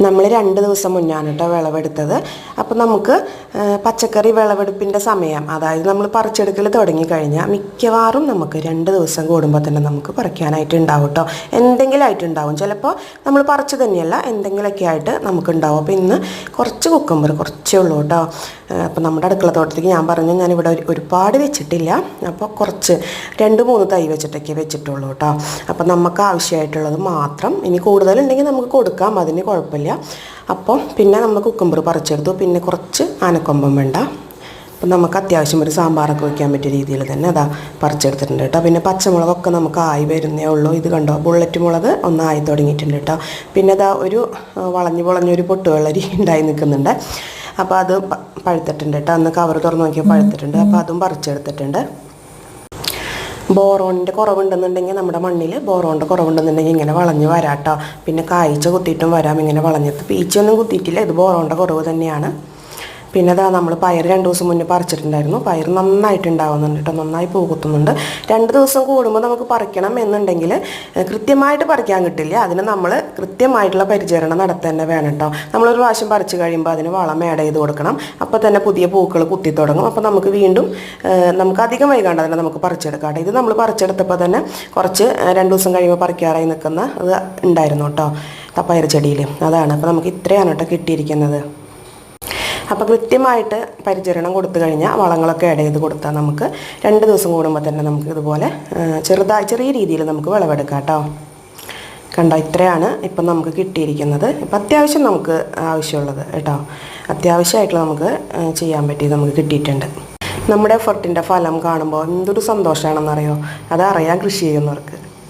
നമ്മൾ രണ്ട് ദിവസം മുന്നാണ് കേട്ടോ വിളവെടുത്തത്. അപ്പോൾ നമുക്ക് പച്ചക്കറി വിളവെടുപ്പിന്റെ സമയം അതായത് നമ്മൾ പറിച്ചെടുക്കൽ തുടങ്ങിക്കഴിഞ്ഞാൽ മിക്കവാറും നമുക്ക് രണ്ട് ദിവസം കൂടുമ്പോൾ തന്നെ നമുക്ക് പറിക്കാനായിട്ട് ഉണ്ടാവും കേട്ടോ. എന്തെങ്കിലും ആയിട്ട് ഉണ്ടാവും. ചിലപ്പോൾ നമ്മൾ പറിച്ചു തന്നെയല്ല എന്തെങ്കിലുമൊക്കെ ആയിട്ട് നമുക്ക് ഉണ്ടാവും. അപ്പോൾ ഇന്ന് കുറച്ച് കുക്കുമ്പർ കുറച്ചേ ഉള്ളൂ കേട്ടോ. അപ്പോൾ നമ്മുടെ അടുക്കള തോട്ടത്തേക്ക് ഞാൻ പറഞ്ഞു ഞാനിവിടെ ഒരു- ഒരുപാട് വെച്ചിട്ടില്ല. അപ്പോൾ കുറച്ച് രണ്ട് മൂന്ന് തൈ വെച്ചിട്ടൊക്കെ വെച്ചിട്ടുള്ളൂ കേട്ടോ. അപ്പോൾ നമുക്ക് ആവശ്യമായിട്ടുള്ളത് മാത്രം ഇനി കൂടുതലുണ്ടെങ്കിൽ നമുക്ക് കൊടുക്കാം. അതിന് കുഴപ്പമില്ല. അപ്പോൾ പിന്നെ നമ്മൾ കുക്കുമ്പർ പറിച്ചെടുത്തു. പിന്നെ കുറച്ച് ആനക്കൊമ്പം വേണ്ട. അപ്പം നമുക്ക് അത്യാവശ്യം ഒരു സാമ്പാറൊക്കെ വയ്ക്കാൻ പറ്റിയ രീതിയിൽ തന്നെ അതാ പറിച്ചെടുത്തിട്ടുണ്ട് കേട്ടോ. പിന്നെ പച്ചമുളകൊക്കെ നമുക്ക് ആയി വരുന്നേ ഉള്ളൂ. ഇത് കണ്ടോ? ബുള്ളറ്റ് മുളക് ഒന്നായി തുടങ്ങിയിട്ടുണ്ട് കേട്ടോ. പിന്നെ അതാ ഒരു വളഞ്ഞു പൊളഞ്ഞൊരു പൊട്ടുവെള്ളരി ഉണ്ടായി നിൽക്കുന്നുണ്ട്. അപ്പോൾ അത് പഴുത്തിട്ടുണ്ട് കേട്ടോ. അന്ന് കവർ തുറന്ന് നോക്കിയാൽ പഴുത്തിട്ടുണ്ട്. അപ്പോൾ അതും പറിച്ചെടുത്തിട്ടുണ്ട്. ബോറോണിന്റെ കുറവുണ്ടെന്നുണ്ടെങ്കിൽ നമ്മുടെ മണ്ണിൽ ബോറോണിന്റെ കുറവുണ്ടെന്നുണ്ടെങ്കിൽ ഇങ്ങനെ വളഞ്ഞ് വരാട്ടോ. പിന്നെ കായ്ച്ച കുത്തിയിട്ടും വരാം. ഇങ്ങനെ വളഞ്ഞിട്ട് പീച്ചൊന്നും കുത്തിയിട്ടില്ല. ഇത് ബോറോണിന്റെ കുറവ് തന്നെയാണ്. പിന്നെ അതാ നമ്മൾ പയർ രണ്ട് ദിവസം മുന്നേ പറിച്ചിട്ടുണ്ടായിരുന്നു. പയർ നന്നായിട്ട് ഉണ്ടാവുന്നുണ്ട് കേട്ടോ നന്നായി പോകുത്തുന്നുണ്ട്. രണ്ട് ദിവസം കൂടുമ്പോൾ നമുക്ക് പറിക്കണം എന്നുണ്ടെങ്കിൽ കൃത്യമായിട്ട് പറിക്കാൻ കിട്ടില്ല. അതിന് നമ്മൾ കൃത്യമായിട്ടുള്ള പരിചരണം നടത്തന്നെ തന്നെ വേണം കേട്ടോ നമ്മളൊരു പ്രാവശ്യം പറിച്ചു കഴിയുമ്പോൾ അതിന് വളം ആഡ് ചെയ്ത് കൊടുക്കണം. അപ്പോൾ തന്നെ പുതിയ പൂക്കൾ കുത്തി തുടങ്ങും. അപ്പോൾ നമുക്ക് വീണ്ടും നമുക്ക് അധികം വൈകാണ്ട് തന്നെ നമുക്ക് പറിച്ചെടുക്കാം ഇത് നമ്മൾ പറിച്ചെടുത്തപ്പോൾ തന്നെ കുറച്ച് രണ്ട് ദിവസം കഴിയുമ്പോൾ പറിക്കാറായി നിൽക്കുന്ന ഇത് ഉണ്ടായിരുന്നു കേട്ടോ പയർ ചെടിയിൽ അതാണ്. അപ്പോൾ നമുക്ക് ഇത്രയാണ് കേട്ടോ കിട്ടിയിരിക്കുന്നത്. അപ്പോൾ കൃത്യമായിട്ട് പരിചരണം കൊടുത്തു കഴിഞ്ഞാൽ വളങ്ങളൊക്കെ ആഡ് ചെയ്ത് കൊടുത്താൽ നമുക്ക് രണ്ട് ദിവസം കൂടുമ്പോൾ തന്നെ നമുക്ക് ഇതുപോലെ ചെറുതായി ചെറിയ രീതിയിൽ നമുക്ക് വിളവെടുക്കാം കേട്ടോ കണ്ടോ ഇത്രയാണ് ഇപ്പം നമുക്ക് കിട്ടിയിരിക്കുന്നത്. ഇപ്പം അത്യാവശ്യം നമുക്ക് ആവശ്യമുള്ളത് കേട്ടോ അത്യാവശ്യമായിട്ടുള്ള നമുക്ക് ചെയ്യാൻ പറ്റിയത് നമുക്ക് കിട്ടിയിട്ടുണ്ട്. നമ്മുടെ എഫർട്ടിന്റെ ഫലം കാണുമ്പോൾ എന്തൊരു സന്തോഷമാണെന്നറിയോ അതറിയാം കൃഷി ചെയ്യുന്നവർക്ക്.